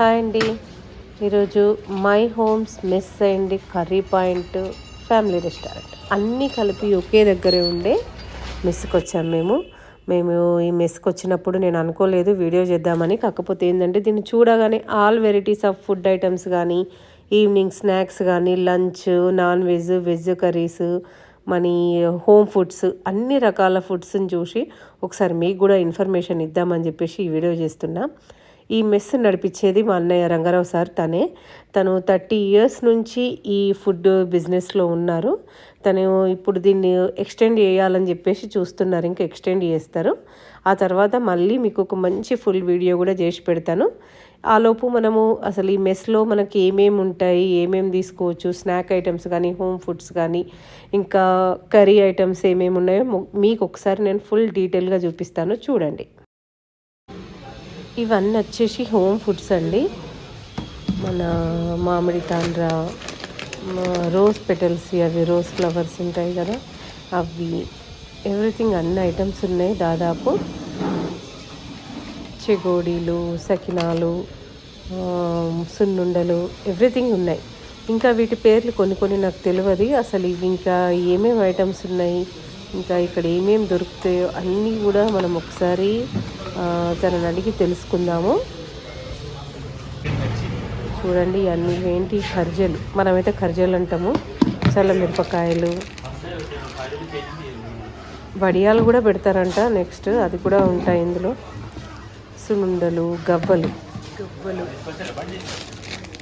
Hi అండి. ఈరోజు my homes mess అండి కర్రీ పాయింట్ ఫ్యామిలీ రెస్టారెంట్. అన్నీ కలిపి ఒకే దగ్గరే ఉండే మెస్కి వచ్చాం మేము. మేము ఈ మెస్కి వచ్చినప్పుడు నేను అనుకోలేదు వీడియో చేద్దామని. కాకపోతే ఏంటంటే దీన్ని చూడగానే all varieties of food items కానీ ఈవినింగ్ స్నాక్స్ కానీ lunch non veg veg curries money home foods అన్ని రకాల ఫుడ్స్ని చూసి ఒకసారి మీకు కూడా ఇన్ఫర్మేషన్ ఇద్దామని చెప్పేసి ఈ వీడియో చేస్తున్నా. ఈ మెస్ నడిపించేది మా అన్నయ్య రంగారావు సార్ తనే. తను థర్టీ ఇయర్స్ నుంచి ఈ ఫుడ్ బిజినెస్లో ఉన్నారు. తను ఇప్పుడు దీన్ని ఎక్స్టెండ్ చేయాలని చెప్పేసి చూస్తున్నారు ఇంకా ఎక్స్టెండ్ చేస్తారు. ఆ తర్వాత మళ్ళీ మీకు ఒక మంచి ఫుల్ వీడియో కూడా చేసి పెడతాను. ఆలోపు మనము అసలు ఈ మెస్లో మనకి ఏమేమి ఉంటాయి ఏమేమి తీసుకోవచ్చు స్నాక్ ఐటమ్స్ కానీ హోమ్ ఫుడ్స్ కానీ ఇంకా కర్రీ ఐటమ్స్ ఏమేమి ఉన్నాయో మీకు ఒకసారి నేను ఫుల్ డీటెయిల్గా చూపిస్తాను. చూడండి. ఇవన్నీ వచ్చేసి హోమ్ ఫుడ్స్ అండి. మన మామిడి తాండ్ర రోజ్ పెటల్స్ అవి రోజ్ ఫ్లవర్స్ ఉంటాయి కదా అవి ఎవ్రీథింగ్ అన్ని ఐటమ్స్ ఉన్నాయి దాదాపు. చెగోడీలు సకినాలు సున్నుండలు ఎవ్రీథింగ్ ఉన్నాయి. ఇంకా వీటి పేర్లు కొన్ని కొన్ని నాకు తెలియదు అసలు ఇవి ఇంకా ఏమేమి ఐటమ్స్ ఉన్నాయి ఇంకా ఇక్కడ ఏమేమి దొరుకుతాయో అన్నీ కూడా మనం ఒకసారి తనని అడిగి తెలుసుకుందాము. చూడండి అన్ని ఏంటి ఖర్జలు? మనమైతే ఖర్జలు అంటాము. చల్ల మిరపకాయలు. వడియాలు కూడా పెడతారంట నెక్స్ట్ అది కూడా ఉంటాయి ఇందులో. సునుండలు గవ్వలు. గవ్వలు.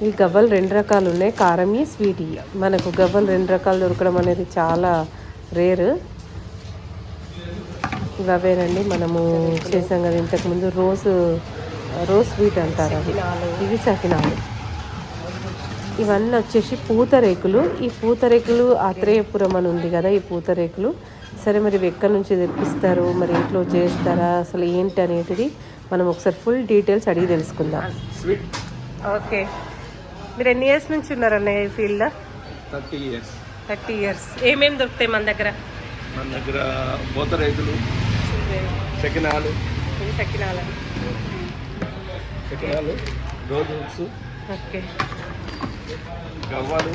ఈ గవ్వలు రెండు రకాలు ఉన్నాయి. కారమి స్వీట్. మనకు గవ్వలు రెండు రకాలు దొరకడం అనేది చాలా రేర్. ఇవి అవేనండి మనము చేసాం కదా ఇంతకుముందు రోజు రోజ్ స్వీట్ అంటారు అవి ఇవి చకినాలు ఇవన్నీ వచ్చేసి పూతరేకులు. ఈ పూతరేకులు ఆత్రేయపురం అని ఉంది కదా ఈ పూతరేకులు. సరే మరి ఇవి ఎక్కడి నుంచి తెప్పిస్తారు? మరి ఇంట్లో చేస్తారా? అసలు ఏంటి అనేది మనం ఒకసారి ఫుల్ డీటెయిల్స్ అడిగి తెలుసుకుందాం. స్వీట్. ఓకే. మీరు ఎన్ని ఇయర్స్ నుంచి ఉన్నారన్న ఈ ఫీల్డ్లో? Thirty years. Thirty years. ఏమేమి దొరుకుతాయి మన దగ్గర? మన దగ్గర పూత రైతులు సెకినాలు. సకినాల. సెకినాలు రోజు హుక్స్ ఓకే. గవ్వలు.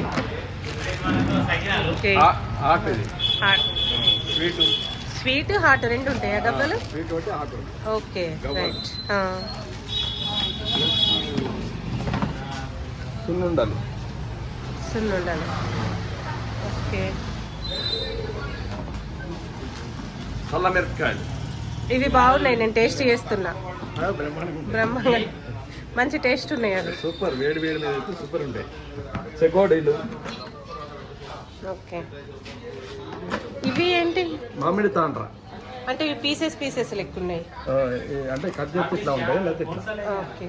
Hot sweet. స్వీట్ హాట్ రెండు ఉంటాయా డబ్బలు స్వీట్ ఒకటి ఆకు ఓకే గవ్వలు. రైట్. సున్నుండలు. సున్నుండలు. ఓకే. చల్ల మిరపకాయలు. ఇవి బాగున్నాయి నేను టేస్ట్ చేస్తున్నా. బ్రహ్మాండంగా మంచి టేస్ట్ ఉన్నాయి అవి. సూపర్ వేడి వేడి మీద అయితే సూపర్ ఉంటాయి. ఓకే. ఇవి ఏంటి? మామిడి తాండ్ర. అంటే ఇవి పీసెస్ పీసెస్ లెక్క ఉన్నాయి అంటే కట్ చేసి ఇట్లా ఉంటాయి లేకపోతే ఇట్లా ఓకే.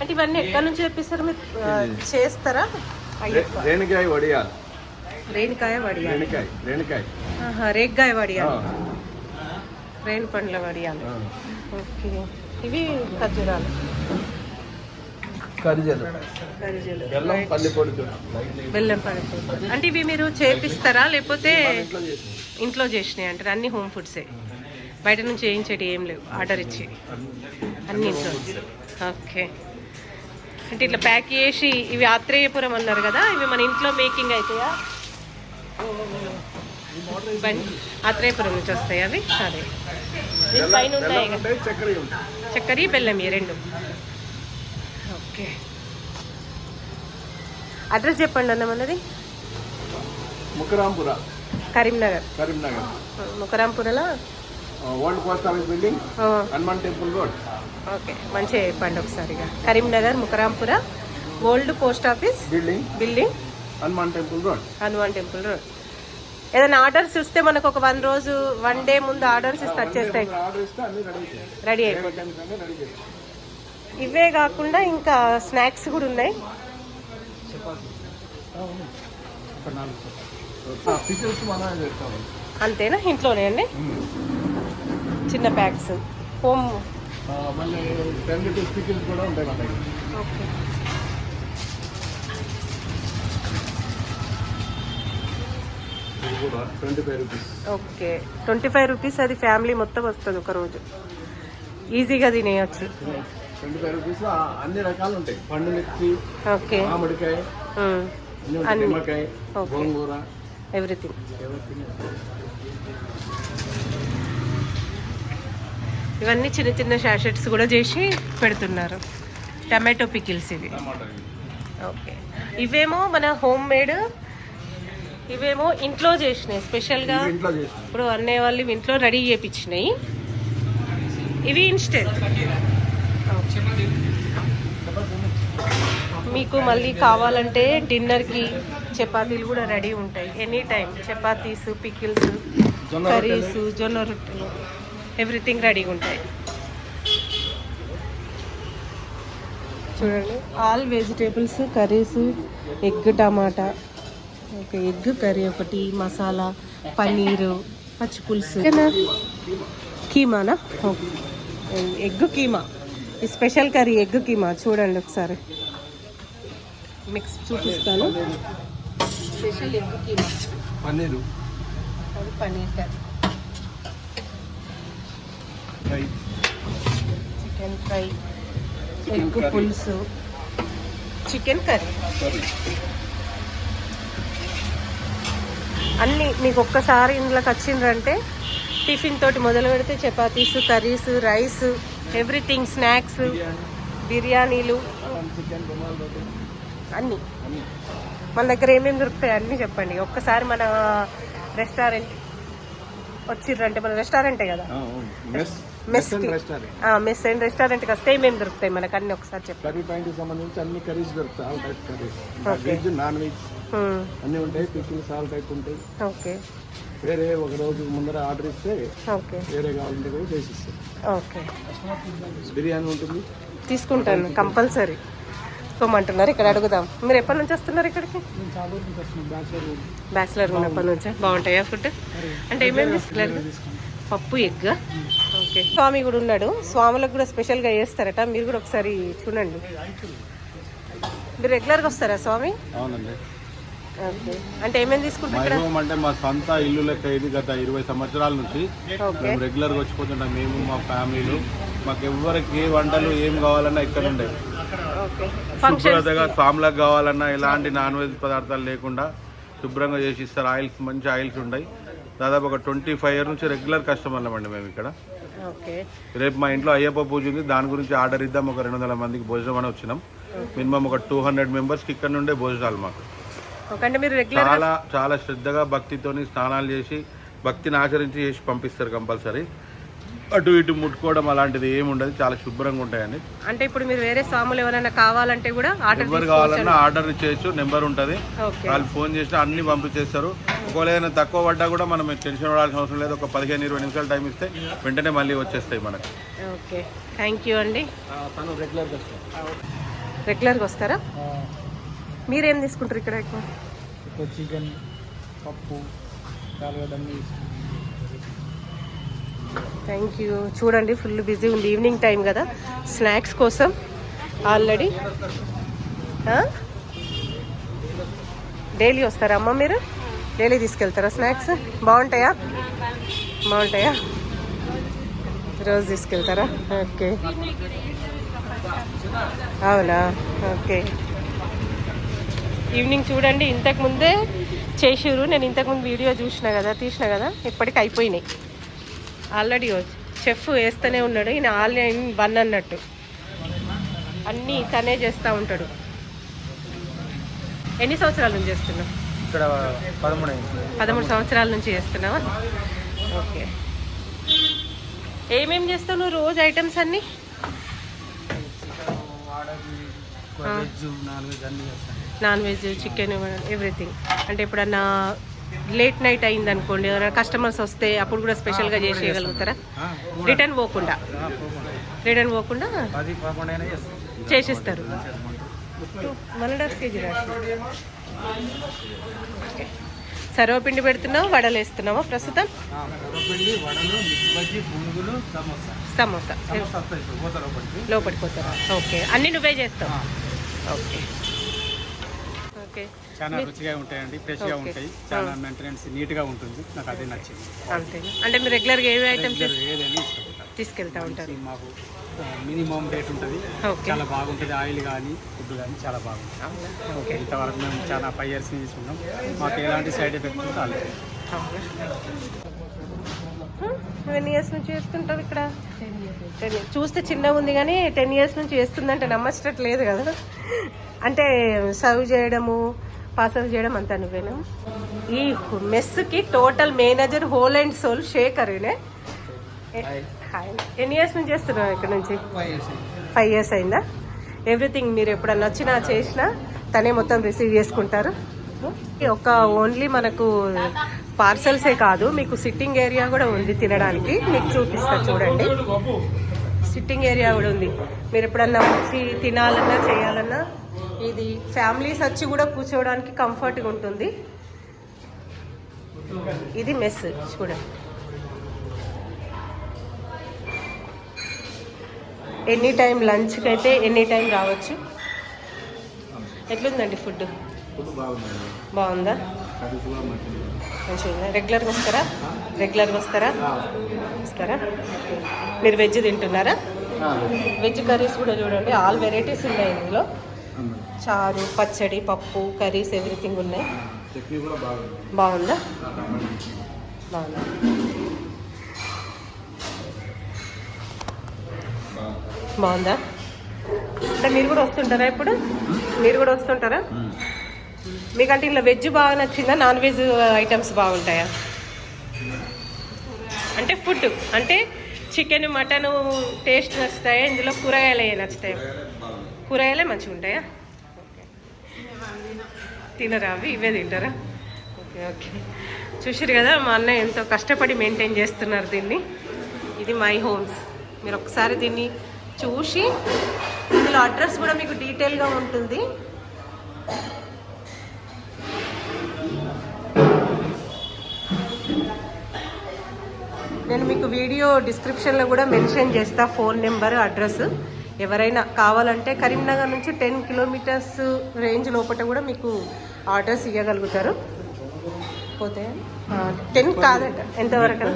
అంటే ఇవన్నీ ఎక్కడి నుంచి తెప్పిస్తారు మీరు? చేస్తారా? రేణికాయ వడియాలు. రేణికాయ వడియాలు. రేణికాయ రేణికాయ. ఆహా, రేగ్గాయ వడియాలు. రేణి పండ్ల వడియాలు. ఓకే. ఇవి ఖర్జూరాలు. బెల్లం పల్లి పొడితో బెల్లం పడుతుంది అంటే ఇవి మీరు చేపిస్తారా? లేకపోతే ఇంట్లో చేసినాం ఇంట్లో చేసినాయి అంటారు అన్ని హోమ్ ఫుడ్సే? బయట నుంచి చేయించేటి ఏం లేవు. ఆర్డర్ ఇచ్చి. అన్ని ఇంట్లో. ఓకే. అంటే ఇట్లా ప్యాక్ చేసి ఇవి ఆత్రేయపురం అన్నారు కదా? ఇవి మన ఇంట్లో మేకింగ్ అవుతాయా ఆత్రేయపురం నుంచి వస్తాయి అవి? అదే దీని పైన ఉంటాయి చక్కెర బెల్లం ఈ రెండు. ఓకే. అడ్రస్ చెప్పండి అన్న మనది Mukarampura Karimnagar. Karimnagar ముకరాంపురలో old post office building Hanuman temple road okay మంచిగా చెప్పండి ఒకసారిగా. Karimnagar Mukarampura old post office building building Hanuman temple road Hanuman temple road ఏదైనా ఆర్డర్స్ ఇస్తే మనకు ఒక వన్ రోజు వన్ డే ముందు ఆర్డర్స్ ఇస్తే వచ్చేస్తాయి రెడీ అయిపోయి ఇవే కాకుండా ఇంకా స్నాక్స్ కూడా ఉన్నాయి. అంతేనా? ఇంట్లోనే అండి? చిన్న ప్యాక్స్. హోమ్. ఆ, మళ్ళీ టెన్ రూపీస్ పికిల్స్ కూడా ఉంటాయి మన దగ్గర ఓకే ఇది కూడా twenty five rupees okay. Twenty five rupees అది ఫ్యామిలీ మొత్తం వస్తుంది ఒక రోజు ఈజీగా తినేయచ్చు. ట్వంటీ ఫైవ్ రూపీస్ అన్ని రకాలు ఉంటాయి. పండు మిర్చి ఓకే. మామిడికాయ. నిమ్మకాయ. గోంగూర. ఎవ్రీథింగ్ ఇవన్నీ చిన్న చిన్న షాషెట్స్ కూడా చేసి పెడుతున్నారు. టమాటో పికిల్స్ ఇవి. ఓకే. ఇవేమో మన హోమ్ మేడ్ ఇవేమో ఇంట్లో చేసినాయి స్పెషల్గా ఇప్పుడు అన్నయ్య వాళ్ళు ఇంట్లో రెడీ చేయించినాయి ఇవి ఇన్స్టెంట్ మీకు మళ్ళీ కావాలంటే డిన్నర్కి చపాతీలు కూడా రెడీ ఉంటాయి any time chapatis pickles curries జొన్న రొట్టెలు ఎవ్రీథింగ్ రెడీగా ఉంటాయి. చూడండి all vegetables curries egg tomato. ఒక ఎగ్ కర్రీ ఒకటి మసాలా పన్నీరు పచ్చి పులుసు? కీమానా? ఓకే. ఎగ్ కీమా. ఈ స్పెషల్ కర్రీ ఎగ్ కీమా. చూడండి ఒకసారి. మిక్స్ చూపిస్తాను. Special egg keema. పన్నీరు. అది paneer curry. Chicken fry egg. పులుసు. చికెన్ కర్రీ కర్రీ అన్నీ మీకు ఒక్కసారి ఇంట్లోకి వచ్చిండ్రంటే టిఫిన్ తోటి మొదలు పెడితే chapatis curries rice everything snacks బిర్యానీలు అన్నీ. మన దగ్గర ఏమేమి దొరుకుతాయి అన్నీ చెప్పండి. ఒక్కసారి మన రెస్టారెంట్ వచ్చిర్రంటే మన రెస్టారెంటే కదా. మెస్ మెస్కి. రెస్టారెంట్ అండ్ రెస్టారెంట్కి వస్తే ఏమేమి దొరుకుతాయి మనకు అన్నీ ఒకసారి చెప్పండి కర్రీ పాయింట్ సంబంధించి అన్ని కర్రీస్ దొరుకుతాయి all type curries. Veg non veg అన్ని ఉంటాయి పికిల్స్ ఆల్ టైప్ ఉంటాయి. ఓకే వేరే ఒక రోజు ముందర ఆర్డర్ ఇస్తే ఓకే వేరే కావాలంటే కూడా చేసి ఇస్తాం ఓకే బిర్యానీ ఉంటుంది. తీసుకుంటాను కంపల్సరీ. తీసుకోమంటున్నారు ఇక్కడ అడుగుదాం. మీరు ఎప్పటి నుంచి వస్తున్నారు ఇక్కడికి? బ్యాచులర్ ఉన్నప్పటి నుంచా. బాగుంటాయా ఫుడ్ అంటే ఏమేమి తీసుకెళ్ళారు పప్పు ఎగ్? ఓకే. స్వామి కూడా ఉన్నాడు. స్వాములకు కూడా స్పెషల్గా చేస్తారట. మీరు కూడా ఒకసారి చూడండి. మీరు రెగ్యులర్గా వస్తారా స్వామి? అవునండి. ఓకే. అంటే ఏమేమి తీసుకుంటారు ఇక్కడ? అంటే మా సొంత ఇల్లు లెక్క ఇది గత ఇరవై సంవత్సరాల నుంచి. ఓకే. మేము రెగ్యులర్గా వచ్చిపోతుంటాం. మేము మా ఫ్యామిలీలు మాకు ఎవరికి ఏ వంటలు ఏం కావాలన్నా ఇక్కడ ఉండే. ఓకే. ఫంక్షన్స్ శుభ్రతగా స్వాములకు కావాలన్నా ఎలాంటి నాన్ వెజ్ పదార్థాలు లేకుండా శుభ్రంగా చేసి ఇస్తారు. ఆయిల్స్ మంచి ఆయిల్స్ ఉన్నాయి దాదాపు ఒక ట్వంటీ ఫైవ్ ఇయర్ నుంచి రెగ్యులర్ కస్టమర్లం అండి మేము ఇక్కడ. రేపు మా ఇంట్లో అయ్యప్ప పూజ ఉంది. దాని గురించి ఆర్డర్ ఇద్దాం. ఒక రెండు వందల మందికి భోజనం అని వచ్చినాం. మినిమం ఒక టూ హండ్రెడ్ మెంబర్స్కి ఇక్కడ నుండే భోజనాలు మాకు. చాలా చాలా శ్రద్ధగా భక్తితోని స్నానాలు చేసి భక్తిని ఆచరించి చేసి పంపిస్తారు కంపల్సరీ. అటు ఇటు ముట్టుకోవడం అలాంటిది ఏమి ఉండదు. చాలా శుభ్రంగా ఉంటాయండి. అంటే ఇప్పుడు మీరు వేరే స్వాములు ఎవరైనా కావాలంటే కూడా ఆర్డర్ ఎవరు కావాలన్నా ఆర్డర్ చేయొచ్చు నెంబర్ ఉంటుంది. ఓకే. వాళ్ళు ఫోన్ చేసినా అన్ని పంపించేస్తారు. ఒకవేళ ఏదైనా తక్కువ పడ్డా కూడా మనం టెన్షన్ పడాల్సిన అవసరం లేదు. ఒక పదిహేను ఇరవై నిమిషాలు టైం ఇస్తే వెంటనే మళ్ళీ వచ్చేస్తాయి మనకి. ఓకే. థ్యాంక్ యూ అండి తను రెగ్యులర్ కస్టమర్ రెగ్యులర్గా వస్తారా? మీరేం తీసుకుంటారు ఇక్కడ ఎక్కువ? ఎక్కువ చికెన్ పప్పు కాలుగడ్డ థ్యాంక్ యూ. చూడండి ఫుల్ బిజీ ఉంది. ఈవినింగ్ టైం కదా. స్నాక్స్ కోసం ఆల్రెడీ డైలీ వస్తారా అమ్మ మీరు? డైలీ తీసుకెళ్తారా స్నాక్స్? బాగుంటాయా? బాగుంటాయా? రోజు తీసుకెళ్తారా? ఓకే. అవునా? ఓకే. ఈవినింగ్ చూడండి ఇంతకు ముందే నేను ఇంతకుముందు వీడియో చూసిన కదా తీసిన కదా ఇప్పటికి అయిపోయినాయి. ఆల్రెడీ చెఫ్ వేస్తూనే ఉన్నాడు. ఈయన ఆన్లైన్ వన్ అన్నట్టు. అన్నీ తనే చేస్తూ ఉంటాడు. ఎన్ని సంవత్సరాల నుంచి చేస్తున్నావు? ఇక్కడ పదమూడు పదమూడు సంవత్సరాల నుంచి చేస్తున్నావా? ఓకే. ఏమేం చేస్తావు నువ్వు రోజు ఐటమ్స్ అన్నీ? Non veg chicken everything. అంటే ఎప్పుడన్నా లేట్ నైట్ అయింది అనుకోండి ఎవరైనా కస్టమర్స్ వస్తే అప్పుడు కూడా స్పెషల్గా చేసేయగలుగుతారా? రిటర్న్ పోకుండా. రిటర్న్ పోకుండా. చేసిస్తారు. వన్ అండ్ హాఫ్ కేజీ రాసి ఓకే. సర్వపిండి పెడుతున్నావు వడలు వేస్తున్నావా ప్రస్తుతం? సమోసా. లోపలికి. పోతారా? ఓకే. అన్నీ నువ్వే చేస్తావు? ఓకే. చాలా రుచిగా ఉంటాయండి ఫ్రెష్గా. ఉంటాయి. చాలా మెయింటెనెన్స్ నీట్గా ఉంటుంది. నాకు అదే నచ్చింది. అంతే అంటే మీరు రెగ్యులర్గా ఏవి ఐటమ్స్ ఏదైనా తీసుకెళ్తా ఉంటారు. మాకు మినిమం రేట్ ఉంటుంది. చాలా బాగుంటుంది. ఆయిల్ కానీ ఫుడ్ కానీ చాలా బాగుంటుంది. ఓకే. ఇంతవరకు మేము చాలా ఫైవ్ ఇయర్స్ నుంచి తీసుకున్నాం. మాకు ఎలాంటి సైడ్ ఎఫెక్ట్ రాలేదు ఎన్ని ఇయర్స్ నుంచి చేస్తుంటారు ఇక్కడ? టెన్ చూస్తే చిన్నగా ఉంది కానీ టెన్ ఇయర్స్ నుంచి చేస్తుందంటే నమ్మచ్చట లేదు కదా. అంటే సర్వ్ చేయడము పాసల్ చేయడం అంతా నువ్వేనా? ఈ మెస్కి total manager whole and soul శేఖరేనే. Hi ఎన్ని ఇయర్స్ నుంచి చేస్తున్నావు ఇక్కడ నుంచి? ఫైవ్ ఇయర్స్ అయిందా. ఎవ్రీథింగ్ మీరు ఎప్పుడన్నా వచ్చినా చేసినా తనే మొత్తం రిసీవ్ చేసుకుంటారు. ఒక ఓన్లీ మనకు పార్సల్సే కాదు మీకు సిట్టింగ్ ఏరియా కూడా ఉంది తినడానికి. మీకు చూపిస్తా చూడండి. సిట్టింగ్ ఏరియా కూడా ఉంది. మీరు ఎప్పుడన్నా వచ్చి తినాలన్నా చేయాలన్నా ఇది ఫ్యామిలీస్ వచ్చి కూడా కూర్చోవడానికి కంఫర్ట్గా ఉంటుంది. ఇది మెస్ చూడండి ఎనీ టైం లంచ్కి అయితే ఎనీ టైం రావచ్చు. ఎట్లుందండి ఫుడ్? బాగుందా? మంచిగా రెగ్యులర్గా వస్తారా? రెగ్యులర్గా వస్తారా? వస్తారా. మీరు వెజ్ తింటున్నారా? వెజ్ కర్రీస్ కూడా చూడండి. ఆల్ వెరైటీస్ ఉన్నాయి ఇందులో. చారు పచ్చడి పప్పు కర్రీస్ ఎవ్రీథింగ్ ఉన్నాయి. బాగుంది. బాగుందా? బాగుందా. బాగుందా? అంటే మీరు కూడా వస్తుంటారా ఇప్పుడు? మీరు కూడా వస్తుంటారా? మీకంటే ఇలా వెజ్ బాగా నచ్చిందా? నాన్ వెజ్ ఐటమ్స్ బాగుంటాయా? అంటే ఫుడ్ అంటే చికెన్ మటన్ టేస్ట్ నచ్చుతాయా? ఇందులో కూరగాయలు నచ్చుతాయా? కూరగాయలే మంచిగా ఉంటాయా తినరా అవి? ఇవే తింటారా? Okay okay. చూసారు కదా మా అన్నయ్య ఎంతో కష్టపడి మెయింటైన్ చేస్తున్నారు దీన్ని. ఇది మై హోమ్స్. మీరు ఒకసారి దీన్ని చూసి ఇందులో అడ్రస్ కూడా మీకు డీటెయిల్గా ఉంటుంది. నేను మీకు వీడియో డిస్క్రిప్షన్లో కూడా మెన్షన్ చేస్తా ఫోన్ నెంబర్ అడ్రస్. ఎవరైనా కావాలంటే కరీంనగర్ నుంచి టెన్ కిలోమీటర్స్ రేంజ్ లోపల కూడా మీకు ఆర్డర్స్ ఇవ్వగలుగుతారు పోతే టెన్ కాదట ఎంతవరకు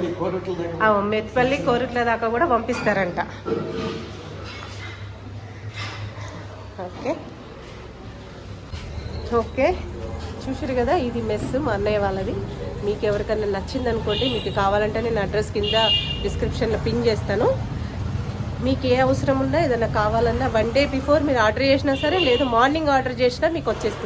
మెట్పల్లి కోరుట్ల దాకా. కూడా పంపిస్తారంట. ఓకే. ఓకే. చూసారు కదా ఇది మెస్ మా అన్నయ్య వాళ్ళది. మీకు ఎవరికైనా నచ్చింది అనుకోండి మీకు కావాలంటే నేను అడ్రస్ కింద డిస్క్రిప్షన్లో పిన్ చేస్తాను. మీకు ఏ అవసరం ఉన్నా ఏదైనా కావాలన్నా వన్ డే బిఫోర్ మీరు ఆర్డర్ చేసినా సరే లేదు మార్నింగ్ ఆర్డర్ చేసినా మీకు వచ్చేస్తుంది.